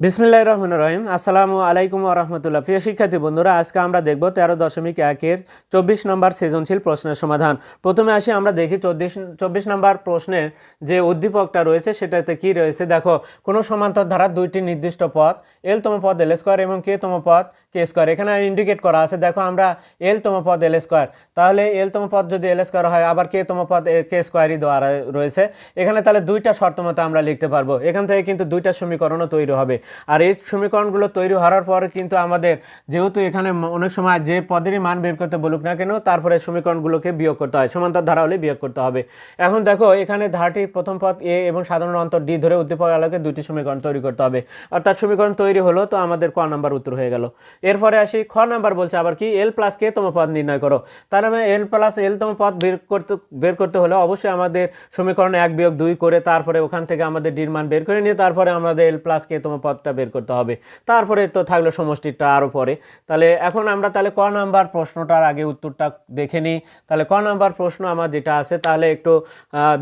বিসমিল্লাহ রহমান রহিম। আসসালামু আলাইকুম রহমতুল্লাহ। প্রিয় শিক্ষার্থী বন্ধুরা, আজকে আমরা দেখব তেরো দশমিক একের চব্বিশ নম্বর সৃজনশীল প্রশ্নের সমাধান। প্রথমে আসি, আমরা দেখি চব্বিশ চব্বিশ নম্বর প্রশ্নের যে উদ্দীপকটা রয়েছে, সেটাতে কি রয়েছে? দেখো, কোনো সমান্তর ধারার দুইটি নির্দিষ্ট পথ, এল তম পদ, এল স্কোয়ার এবং কে তম পদ কে স্কোয়ার এখানে ইন্ডিকেট করা আছে, দেখো আমরা এল তম পদ এল স্কোয়ার তাহলে এল তম পদ যদি এল স্কোয়ার হয়, আবার কে তম পদ, কে স্কোয়ারই দেওয়া র- রয়েছে। এখানে তাহলে দুইটা শর্ত মতো আমরা লিখতে পারব। এখান থেকে কিন্তু দুইটা সমীকরণও তৈরি হবে। আর এই সমীকরণগুলো তৈরি হওয়ার পর কিন্তু আমাদের যেহেতু এখানে অনেক সময় যে পদেরই মান বের করতে বলুক না কেন, তারপরে সমীকরণগুলোকে বিয়োগ করতে হয়। সমান্তর ধারা হলে বিয়োগ করতে হবে। এখন দেখো, এখানে ধারাটি প্রথম পদ এ এবং সাধারণ অন্তর ডি ধরে উদ্দীপক আলোকে দুইটি সমীকরণ তৈরি করতে হবে। অর্থাৎ সমীকরণ তৈরি হলো, তো আমাদের ক নাম্বার উত্তর হয়ে গেল। এরপরে আসি, খ নাম্বার বলছে আবার কি এল প্লাস কে তম পদ নির্ণয় করো। তাহলে আমি এল প্লাস এল তম পদ বের করতে বের করতে হলে অবশ্যই আমাদের সমীকরণ এক বিয়োগ দুই করে তারপরে ওখান থেকে আমাদের ডির মান বের করে নিয়ে তারপরে আমাদের এল প্লাস কে তম পদটা বের করতে হবে। তারপরে তো থাকল সমষ্টিটা আরও পরে। তাহলে এখন আমরা তাহলে ক নাম্বার প্রশ্নটার আগে উত্তরটা দেখে নিই। তাহলে ক নাম্বার প্রশ্ন আমার যেটা আছে, তাহলে একটু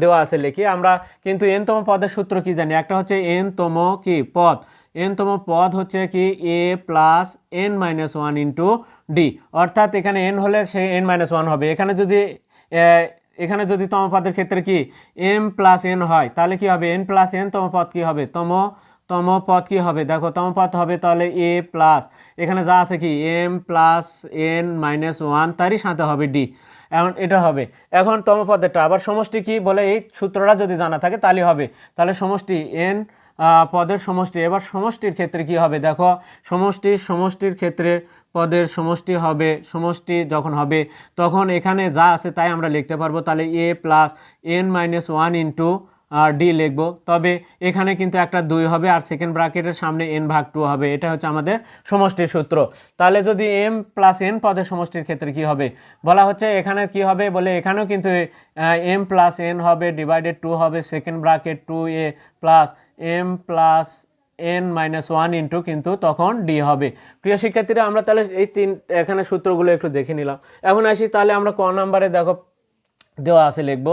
দেওয়া আছে লিখি। আমরা কিন্তু এন তম পদের সূত্র কি জানি? একটা হচ্ছে এন তম কি? পদ। এন তম পদ হচ্ছে কি? A plus N minus one into D অর্থাৎ এখানে এন হলে সে এন মাইনাস ওয়ান হবে। এখানে যদি এখানে যদি তম পদের ক্ষেত্রে কি? এম প্লাস এন হয়, তাহলে কি হবে? এন প্লাস এন তম পদ কি হবে? তম তম পদ কি হবে? দেখো, তম পদ হবে তাহলে এ প্লাস এখানে যা আছে কি? M plus N minus one তারই সাথে হবে ডি এখন এটা হবে। এখন তম পদেরটা, আবার সমষ্টি কি বলে? এই সূত্রটা যদি জানা থাকে, তাহলে হবে। তাহলে সমষ্টি এন পদের সমষ্টি। এবার সমষ্টির ক্ষেত্রে কি হবে? দেখো, সমষ্টি, সমষ্টির ক্ষেত্রে পদের সমষ্টি হবে, সমষ্টি যখন হবে, তখন এখানে যা আছে তাই আমরা লিখতে পারব। তাহলে A plus N minus one into D লিখব। তবে এখানে কিন্তু একটা দুই হবে আর সেকেন্ড ব্র্যাকেটের সামনে এন ভাগ টু হবে। এটা হচ্ছে আমাদের সমষ্টির সূত্র। তাহলে যদি এম প্লাস এন পদের সমষ্টির ক্ষেত্রে কি হবে? বলা হচ্ছে এখানে কি হবে বলে এখানেও কিন্তু এম প্লাস এন হবে ডিভাইডেড টু হবে second bracket two A plus M plus N minus one into কিন্তু তখন ডি হবে। প্রিয় শিক্ষার্থীরা, আমরা তাহলে এই তিন, এখানে সূত্রগুলো একটু দেখে নিলাম। এখন আসি, তাহলে আমরা ক নাম্বারে দেখো, দেওয়া আছে লিখব।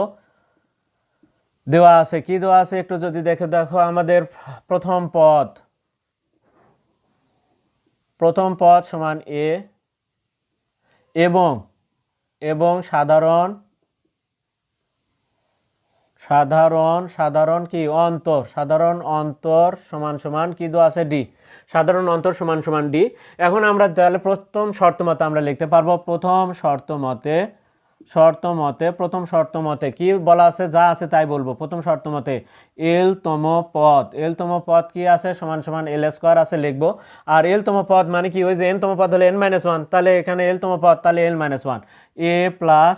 দেওয়া আছে, কি দেওয়া আছে একটু যদি দেখে দেখো, আমাদের প্রথম পদ। প্রথম পদ সমান এ এবং এবং সাধারণ সাধারণ সাধারণ কি? অন্তর। সাধারণ অন্তর সমান সমান কি দেওয়া আছে? ডি। সাধারণ অন্তর সমান সমান ডি। এখন আমরা তাহলে প্রথম শর্ত মতে আমরা লিখতে পারব, প্রথম শর্ত মতে শর্ত মতে, প্রথম শর্ত মতে কি বলা আছে? যা আছে তাই বলব। প্রথম শর্ত মতে এল তম পদ। এল তম পদ কি আছে? সমান সমান এল স্কোয়ার আছে লিখব। আর এল তম পদ মানে কি? ওই যে এন তম পদ হলে এন মাইনাস ওয়ান। তাহলে এখানে এল তম পদ, তাহলে L minus one. A plus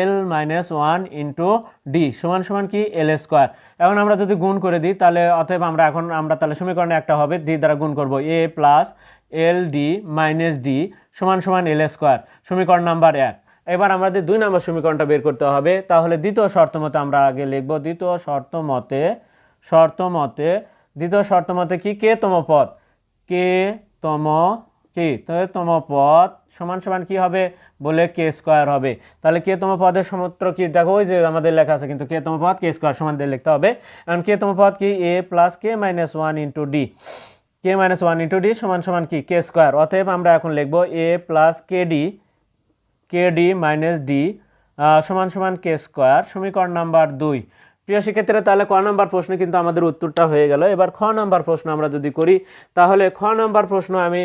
L minus one into D সমান সমান কি? এল স্কোয়ার এখন আমরা যদি গুণ করে দিই, তাহলে অতএব আমরা এখন, আমরা তাহলে সমীকরণে একটা হবে ডি দ্বারা গুণ করব A plus L D minus D সমান সমান এল স্কোয়ার সমীকরণ নাম্বার এক। এবার আমাদের দুই নম্বর সমীকরণটা বের করতে হবে, তাহলে দ্বিতীয় শর্ত মতে আমরা আগে লিখব, দ্বিতীয় শর্ত মতে শর্ত মতে, দ্বিতীয় শর্ত মতে কি? কে তম পদ কে তম কি? তম পদ সমান সমান কি হবে? বলে কে স্কোয়ার হবে। তাহলে কে তম পদের সমুদ্র কি? দেখো, ওই যে আমাদের লেখা আছে, কিন্তু কে তম পদ? কে স্কোয়ার সমান দিয়ে লিখতে হবে। কারণ কে তম পদ কি? A plus K minus one into D K minus one into D সমান সমান কি? K square. অতএব আমরা এখন লিখব A plus K D K D minus D সমান সমান কে স্কোয়ার, সমীকরণ নাম্বার দুই। প্রিয় শিক্ষার্থীরা, তাহলে ক নম্বর প্রশ্ন কিন্তু আমাদের উত্তরটা হয়ে গেল। এবার খ নম্বর প্রশ্ন আমরা যদি করি, তাহলে খ নম্বর প্রশ্ন আমি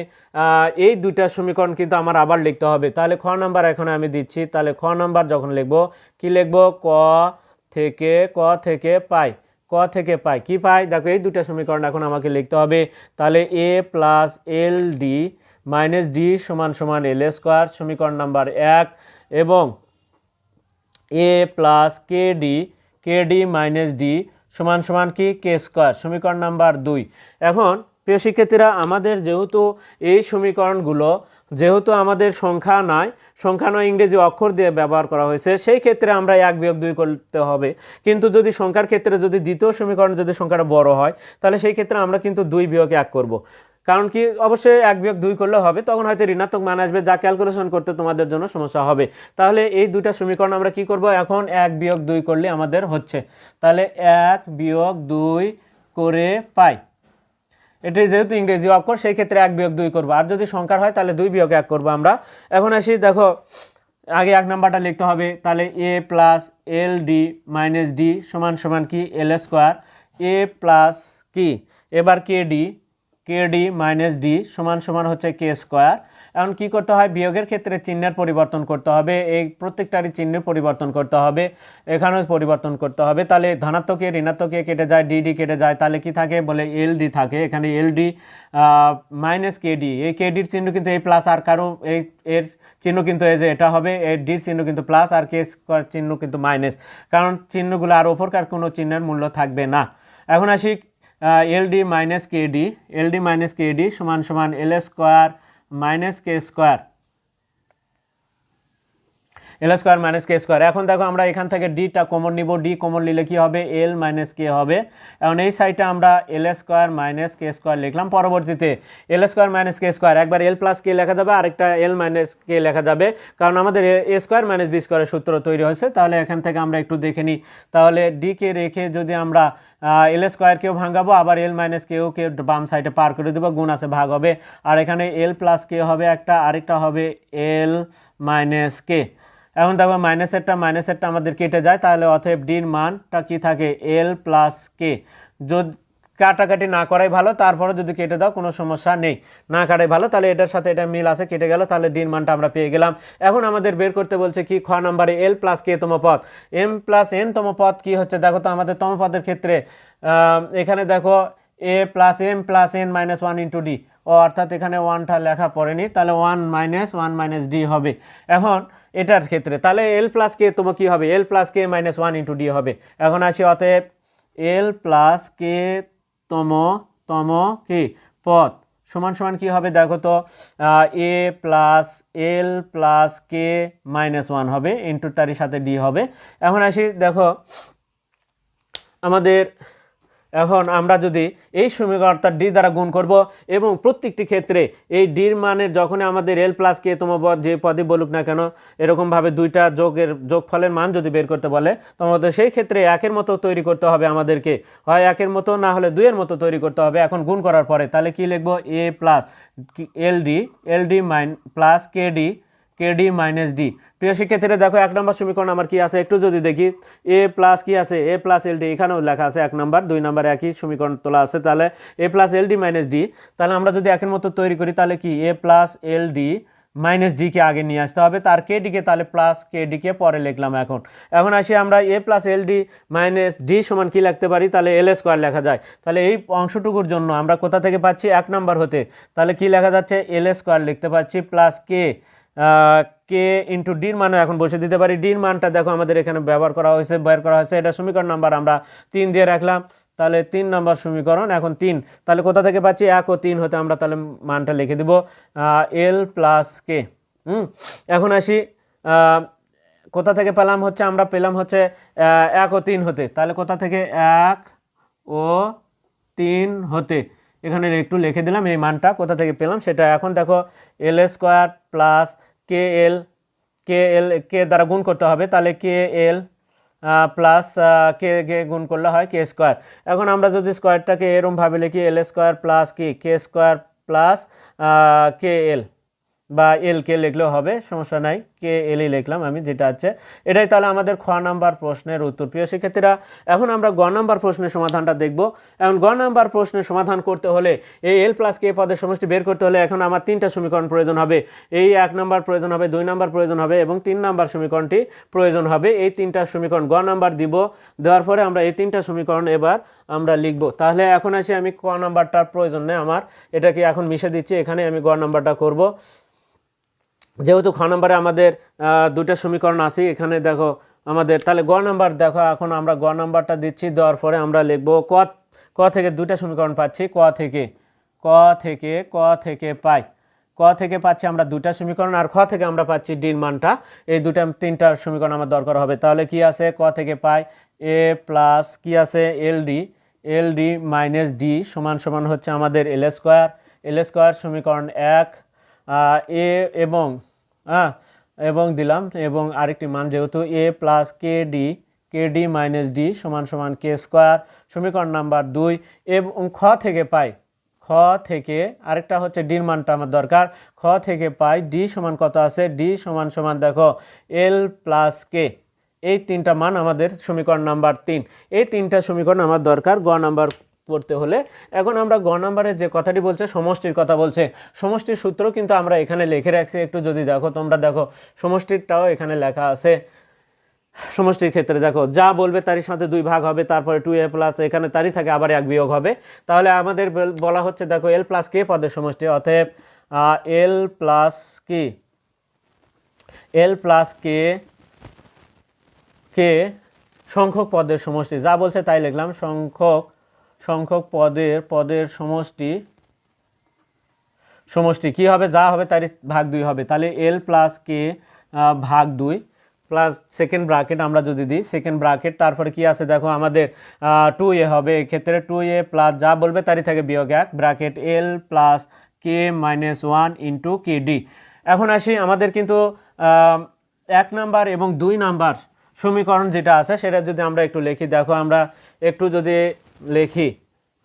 এই দুইটা সমীকরণ কিন্তু আমার আবার লিখতে হবে। তাহলে খ নম্বর এখন আমি দিচ্ছি। তাহলে খ নম্বর যখন লিখব, কি লিখব? ক থেকে ক থেকে পাই। ক থেকে পাই। কি পাই? দেখো, এই দুটো সমীকরণ এখন আমাকে লিখতে হবে। তাহলে A plus L D minus D সমান সমান এল স্কোয়ার সমীকরণ নাম্বার এক, এবং A plus K D K D minus D সমান সমান কি? কে স্কোয়ার সমীকরণ নাম্বার দুই। এখন, প্রিয় শিক্ষার্থীরা, আমাদের যেহেতু এই সমীকরণগুলো, যেহেতু আমাদের সংখ্যা নয় সংখ্যা নয় ইংরেজি অক্ষর দিয়ে ব্যবহার করা হয়েছে, সেই ক্ষেত্রে আমরা এক বিয়োগ দুই করতে হবে। কিন্তু যদি সংখ্যার ক্ষেত্রে যদি দ্বিতীয় সমীকরণ যদি সংখ্যাটা বড় হয়, তাহলে সেই ক্ষেত্রে আমরা কিন্তু দুই বিয়োগ এক করব। কারণ কি, অবশ্যই এক বিয়োগ দুই করলে হবে, তখন হয়তো ঋণাত্মক মান আসবে, যা ক্যালকুলেশন করতে তোমাদের জন্য সমস্যা হবে। তাহলে এই দুইটা সমীকরণ আমরা কি করব? এখন এক বিয়োগ দুই করলে আমাদের হচ্ছে। তাহলে এক বিয়োগ দুই করে পাই। এটি যেহেতু ইংরেজি অক্ষর, সেই ক্ষেত্রে এক বিয়োগ দুই করব। আর যদি সংখ্যার হয়, তাহলে দুই বিয়োগ এক করব আমরা। এখন আসি, দেখো, আগে এক নাম্বারটা লিখতে হবে। তাহলে A plus L D minus D সমান সমান কি? L square. এ প্লাস কি? এবার K D? K D minus D সমান সমান হচ্ছে কে স্কোয়ার এখন কী করতে হয়? বিয়োগের ক্ষেত্রে চিহ্নের পরিবর্তন করতে হবে। এই প্রত্যেকটারই চিহ্ন পরিবর্তন করতে হবে। এখানেও পরিবর্তন করতে হবে। তাহলে ধনাত্মকে ঋণাত্মকে কেটে যায় ডিডি কেটে যায়। তাহলে কি থাকে? বলে এল ডি থাকে। এখানে এল ডি মাইনাস কেডি এই কেডির চিহ্ন কিন্তু এই প্লাস আর কারও এই এর চিহ্ন কিন্তু এই যে এটা হবে এর ডির চিহ্ন কিন্তু প্লাস আর কে চিহ্ন কিন্তু মাইনাস কারণ চিহ্নগুলো আর ওপরকার কোনো চিহ্নের মূল্য থাকবে না। এখন আসি L D minus K D L D minus K D সমান সমান L square minus K square L square minus K square. এখন দেখো আমরা এখান থেকে ডিটা কমন নিব। ডি কমন নিলে কি হবে? এল মাইনাস কে হবে। এখন এই সাইডটা আমরা L square minus K square লিখলাম পরবর্তীতে। L square minus K square একবার এল প্লাস কে লেখা যাবে, আরেকটা এল মাইনাস কে লেখা যাবে। কারণ আমাদের এ স্কোয়ার মাইনাস বি স্কোয়ারের সূত্র তৈরি হয়েছে। তাহলে এখান থেকে আমরা একটু দেখে নিই। তাহলে ডি কে রেখে যদি আমরা এল স্কোয়ারকেও ভাঙাবো, আবার এল মাইনাস কেও কে বাম সাইডে পার করে দেবো, গুণ আছে ভাগ হবে। আর এখানে এল প্লাস কে হবে একটা, আরেকটা হবে এল মাইনাস কে এখন দেখো মাইনাসেরটা মাইনাসেরটা আমাদের কেটে যায়, তাহলে অতএব ডির মানটা কি থাকে? এল প্লাস কে যদি কাটাকাটি না করাই ভালো তারপরে যদি কেটে দাও, কোনো সমস্যা নেই। না কাটাই ভালো, তাহলে এটার সাথে এটা মিল আছে, কেটে গেল, তাহলে ডির মানটা আমরা পেয়ে গেলাম। এখন আমাদের বের করতে বলছে কি, খ নাম্বারে এল প্লাস কে তম পদ। এম প্লাস এন তম পদ কি হচ্ছে? দেখো তো আমাদের তম পদের ক্ষেত্রে এখানে দেখো A plus M plus N minus one into D ও অর্থাৎ এখানে ওয়ানটা লেখা পড়েনি, তাহলে one minus one minus D হবে। এখন এটার ক্ষেত্রে, তাহলে এল প্লাস কে তোমার কী হবে? L plus K minus one into D হবে। এখন আসি অতএব এল প্লাস কে তম তম কি পদ। সমান সমান কি হবে? দেখো তো A plus L plus K minus one হবে ইন্টু তারই সাথে ডি হবে। এখন আসি, দেখো, আমাদের এখন আমরা যদি এই সমীকরণটা ডি দ্বারা গুণ করব এবং প্রত্যেকটি ক্ষেত্রে এই ডির মানের যখনই আমাদের এল প্লাস কে তম পদ যে পদই বলুক না কেন, এরকমভাবে দুইটা যোগের যোগফলের মান যদি বের করতে বলে তোমাদের সেই ক্ষেত্রে একের মতো তৈরি করতে হবে আমাদেরকে। হয় একের মতো, না হলে দুইয়ের মতো তৈরি করতে হবে। এখন গুণ করার পরে তাহলে কি লিখব? A plus L D L D mine plus K D K D minus D প্রিয় শিক্ষার্থীরা, দেখো এক নম্বর সমীকরণ আমার কি আছে? একটু যদি দেখি এ প্লাস কি আছে? এ প্লাস এল ডি এখানেও লেখা আছে এক নম্বর, দুই নম্বর একই সমীকরণ তোলা আছে। তাহলে A plus L D minus D তাহলে আমরা যদি একের মতো তৈরি করি, তাহলে কি? A plus L D minus decay আগে নিয়ে আসতে হবে। তার কে ডিকে তাহলে প্লাস কে ডিকে পরে লিখলাম এখন। এখন আসি আমরা A plus L D minus D সমান কি লিখতে পারি? তাহলে এল স্কোয়ার লেখা যায়। তাহলে এই অংশটুকুর জন্য আমরা কোথা থেকে পাচ্ছি? এক নাম্বার হতে। তাহলে কি লেখা যাচ্ছে? এল স্কোয়ার লিখতে পারছি প্লাস কে কে ইন্টু ডির মানও এখন বসে দিতে পারি। ডির মানটা দেখো আমাদের এখানে ব্যবহার করা হয়েছে, বের করা হয়েছে। এটা সমীকরণ নাম্বার আমরা তিন দিয়ে রাখলাম। তাহলে তিন নম্বর সমীকরণ, এখন তিন। তাহলে কোথা থেকে পাচ্ছি? এক ও তিন হতে আমরা তাহলে মানটা লিখে দিব। এল প্লাস কে হুম, এখন আসি কোথা থেকে পেলাম হচ্ছে? আমরা পেলাম হচ্ছে এক ও তিন হতে। তাহলে কোথা থেকে? এক ও তিন হতে। এখানে একটু লিখে দিলাম এই মানটা। কোথা থেকে পেলাম? সেটা এখন দেখো এল স্কোয়ার প্লাস কে এল কে এল কে দ্বারা গুণ করতে হবে, তাহলে কে এল প্লাস কে কে গুণ করলে হয় কে স্কোয়ার এখন আমরা যদি স্কোয়ারটাকে এরমভাবে লিখি এল স্কোয়ার প্লাস কি? কে স্কোয়ার প্লাস কে এল বা এল কে লিখলেও হবে, সমস্যা নাই। কে এলই লিখলাম আমি, যেটা আছে। এটাই তাহলে আমাদের খ নাম্বার প্রশ্নের উত্তর। প্রিয় শিক্ষার্থীরা, এখন আমরা গ নাম্বার প্রশ্নের সমাধানটা দেখব। এখন গ নাম্বার প্রশ্নের সমাধান করতে হলে, এই এল প্লাস কে পদের সমষ্টি বের করতে হলে এখন আমার তিনটা সমীকরণ প্রয়োজন হবে। এই এক নাম্বার প্রয়োজন হবে, দুই নাম্বার প্রয়োজন হবে এবং তিন নাম্বার সমীকরণটি প্রয়োজন হবে। এই তিনটা সমীকরণ গ নাম্বার দিব। দেওয়ার পরে আমরা এই তিনটা সমীকরণ এবার আমরা লিখব। তাহলে এখন আসি আমি ক নাম্বারটার প্রয়োজন নেই আমার। এটাকে এখন মিশে দিচ্ছি। এখানে আমি গ নাম্বারটা করব। যেহেতু খ নম্বরে আমাদের দুটা সমীকরণ আছে, এখানে দেখো আমাদের, তাহলে গ নাম্বার দেখো, এখন আমরা গ নাম্বারটা দিচ্ছি, দেওয়ার পরে আমরা লিখব ক ক থেকে দুটা সমীকরণ পাচ্ছি, ক থেকে ক থেকে ক থেকে পাই। ক থেকে পাচ্ছি আমরা দুটা সমীকরণ, আর খ থেকে আমরা পাচ্ছি ডির মানটা। এই দুটা তিনটা সমীকরণ আমার দরকার হবে। তাহলে কি আছে? ক থেকে পাই, এ প্লাস কি আছে? L D L D minus D সমান সমান হচ্ছে আমাদের এল স্কোয়ার। এল স্কোয়ার সমীকরণ এক এ এবং হ্যাঁ এবং দিলাম, এবং আরেকটি মান যেহেতু A plus K D K D minus D সমান সমান কে স্কোয়ার সমীকরণ নাম্বার দুই, এবং খ থেকে পাই, খ থেকে আরেকটা হচ্ছে ডির মানটা আমার দরকার, খ থেকে পাই ডি সমান কত আছে? ডি সমান সমান দেখো এল প্লাস কে এই তিনটা মান আমাদের সমীকরণ নাম্বার তিন, এই তিনটা সমীকরণ আমার দরকার, গ নাম্বার করতে হলে এখন আমরা গ নাম্বারে যে কথাটি বলছে, সমষ্টির কথা বলছে। সমষ্টির সূত্র কিন্তু আমরা এখানে লিখে রাখছি। একটু যদি দেখো, তোমরা দেখো, সমষ্টিরটাও এখানে লেখা আছে। সমষ্টির ক্ষেত্রে দেখো, যা বলবে তারই সাথে দুই ভাগ হবে, তারপরে টু এ প্লাস এখানে তারই থাকে, আবার এক বিয়োগ হবে। তাহলে আমাদের বলা হচ্ছে, দেখো এল প্লাস কে পদের সমষ্টি? অতএব এল প্লাস কি? L plus K K? সংখ্যক পদের সমষ্টি। যা বলছে তাই লিখলাম, সংখ্যক সংখ্যক পদের পদের সমষ্টি সমষ্টি কি হবে? যা হবে তার ভাগ দুই হবে। তাহলে এল প্লাস কে ভাগ দুই প্লাস সেকেন্ড ব্রাকেট আমরা যদি দিই সেকেন্ড ব্রাকেট তারপরে কি আছে? দেখো আমাদের টু এ হবে। এক্ষেত্রে টু এ প্লাস যা বলবে তারই থাকে বিয়োগ এক। Bracket L plus K minus one into K D এখন আসি আমাদের কিন্তু এক নাম্বার এবং দুই নাম্বার সমীকরণ যেটা আছে, সেটা যদি আমরা একটু লিখি। দেখো আমরা একটু যদি লিখি।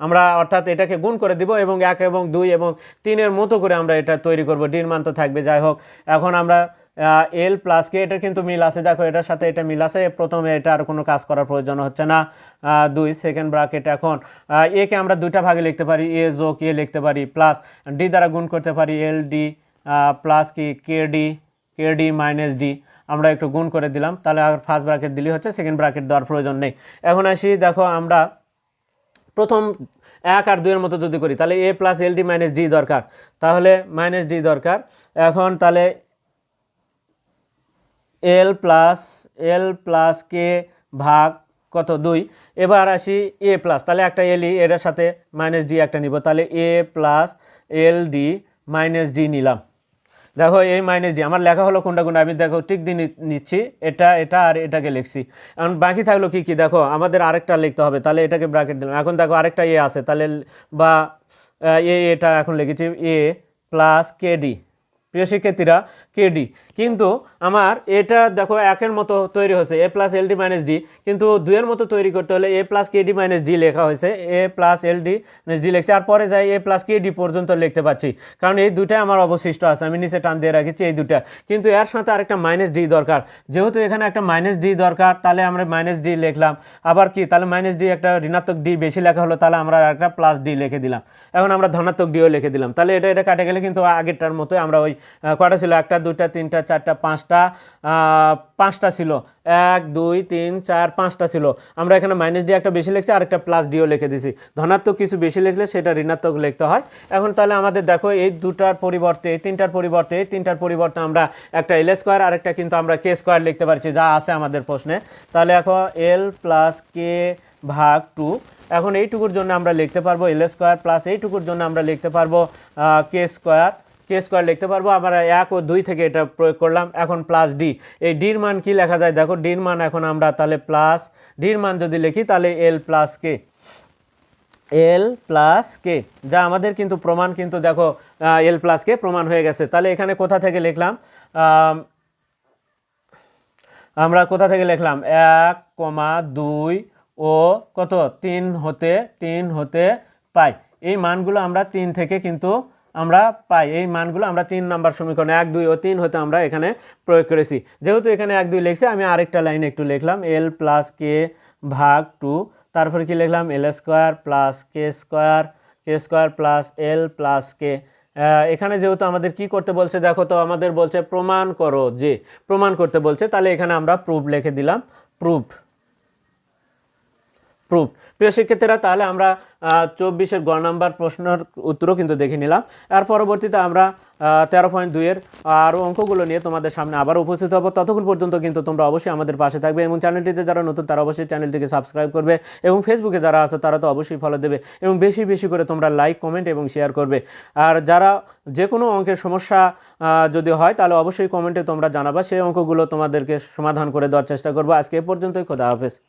আমরা অর্থাৎ এটাকে গুণ করে দিব এবং এক এবং দুই এবং তিনের মতো করে আমরা এটা তৈরি করব। ডির মান তো থাকবে, যাই হোক। এখন আমরা এল প্লাস কে এটা কিন্তু মিল আছে। দেখো, এটার সাথে এটা মিল আছে। প্রথমে এটা আর কোনো কাজ করার প্রয়োজন হচ্ছে না। দুই সেকেন্ড ব্রাকেট এখন। এ কে আমরা দুইটা ভাগে লিখতে পারি। এ যোগ এ লিখতে পারি প্লাস ডি দ্বারা গুণ করতে পারি এল ডি প্লাস কি? K D K D minus D আমরা একটু গুণ করে দিলাম। তাহলে আর ফার্স্ট ব্রাকেট দিলেই হচ্ছে সেকেন্ড ব্রাকেট দেওয়ার প্রয়োজন নেই। এখন আসি, দেখো, আমরা প্রথম এক আর দুইয়ের মতো যদি করি, তাহলে A plus L D minus D দরকার। তাহলে মাইনাস ডি দরকার। এখন তাহলে এল প্লাস এল প্লাস কে ভাগ কত? দুই। এবার আসি এ প্লাস তাহলে একটা এলই এটার সাথে মাইনাস ডি একটা নিব। তাহলে A plus L D minus D নিলাম। দেখো এই মাইনাস ডি আমার লেখা হলো কোনটা কোনটা, আমি দেখো ঠিক দিয়ে নিচ্ছি, এটা এটা আর এটাকে লিখছি। এখন বাকি থাকল কি কি দেখো, আমাদের আরেকটা লিখতে হবে, তাহলে এটাকে ব্র্যাকেট দিলাম। এখন দেখো আরেকটা এ আছে, তাহলে বা এ এটা এখন লিখেছি এ প্লাস কে ডি প্রিয় শিক্ষার্থীরা, কেডি। কিন্তু আমার এটা দেখো একের মতো তৈরি হয়েছে, A plus L D minus D কিন্তু দুইয়ের মতো তৈরি করতে হলে A plus K D minus D লেখা হয়েছে, A plus L D minus D লেখছে। আর পরে যাই এ প্লাস কে ডি পর্যন্ত লিখতে পাচ্ছি কারণ এই দুটাই আমার অবশিষ্ট আছে, আমি নিচে টান দিয়ে রাখেছি এই দুটা কিন্তু এর সাথে আরেকটা মাইনাস ডি দরকার, যেহেতু এখানে একটা মাইনাস ডি দরকার, তাহলে আমরা মাইনাস ডি লিখলাম। আবার কি, তাহলে মাইনাস ডি একটা ঋণাত্মক ডি বেশি লেখা হলো, তাহলে আমরা একটা প্লাস ডি লিখে দিলাম। এখন আমরা ধনাত্মক ডিও লিখে দিলাম। তাহলে এটা এটা কাটে গেলে কিন্তু আগেরটার মতোই আমরা ওই কটা ছিল? একটা, দুইটা, তিনটা, চারটা, পাঁচটা পাঁচটা ছিল। এক, দুই, তিন, চার, পাঁচটা ছিল। আমরা এখানে মাইনাস ডি একটা বেশি লিখছি আর একটা প্লাস ডিও লিখে দিছি। ধনাত্মক কিছু বেশি লিখলে সেটা ঋণাত্মক লিখতে হয়। এখন তাহলে আমাদের দেখো, এই দুটার পরিবর্তে, এই তিনটার পরিবর্তে, এই তিনটার পরিবর্তে আমরা একটা এল স্কোয়ার আর একটা কিন্তু আমরা কে স্কোয়ার লিখতে পারছি, যা আছে আমাদের প্রশ্নে। তাহলে এখন এল প্লাস কে ভাগ টু এখন এইটুকুর জন্য আমরা লিখতে পারব এল স্কোয়ার প্লাস এইটুকুর জন্য আমরা লিখতে পারব কে স্কোয়ার কে স্কোয়ার লিখতে পারব। আমরা এক ও দুই থেকে এটা প্রয়োগ করলাম। এখন প্লাস ডি এই ডির মান কি লেখা যায়? দেখো ডির মান এখন আমরা তাহলে প্লাস ডির মান যদি লিখি, তাহলে এল প্লাস কে এল প্লাস কে যা আমাদের কিন্তু প্রমাণ কিন্তু দেখো এল প্লাস কে প্রমাণ হয়ে গেছে। তাহলে এখানে কোথা থেকে লিখলাম? আমরা কোথা থেকে লিখলাম? এক কমা দুই ও কত? তিন হতে তিন হতে পাই। এই মানগুলো আমরা তিন থেকে কিন্তু আমরা পাই। এই মানগুলো আমরা তিন নাম্বার সমীকরণ, এক, দুই ও তিন হতে আমরা এখানে প্রয়োগ করেছি। যেহেতু এখানে এক, দুই লিখছে, আমি আরেকটা লাইন একটু লিখলাম এল প্লাস কে ভাগ টু তারপরে কি লিখলাম? L square plus K square K square plus L plus K এখানে যেহেতু আমাদের কি করতে বলছে, দেখো তো আমাদের বলছে প্রমাণ করো যে, প্রমাণ করতে বলছে, তাহলে এখানে আমরা প্রুফ লিখে দিলাম প্রুফ প্রুফ প্রিয় শিক্ষার্থীরা, তাহলে আমরা চব্বিশের গ নাম্বার প্রশ্নের উত্তরও কিন্তু দেখে নিলাম। আর পরবর্তীতে আমরা তেরো পয়েন্ট দুইয়ের আরও অঙ্কগুলো নিয়ে তোমাদের সামনে আবার উপস্থিত হব। ততক্ষণ পর্যন্ত কিন্তু তোমরা অবশ্যই আমাদের পাশে থাকবে এবং চ্যানেলটিতে যারা নতুন, তারা অবশ্যই চ্যানেলটিকে সাবস্ক্রাইব করবে এবং ফেসবুকে যারা আছো, তারা তো অবশ্যই ফলো দেবে এবং বেশি বেশি করে তোমরা লাইক কমেন্ট এবং শেয়ার করবে। আর যারা যে কোনো অঙ্কের সমস্যা যদি হয়, তাহলে অবশ্যই কমেন্টে তোমরা জানাবা। সেই অঙ্কগুলো তোমাদেরকে সমাধান করে দেওয়ার চেষ্টা করব। আজকে এ পর্যন্তই, খোদা হাফেজ।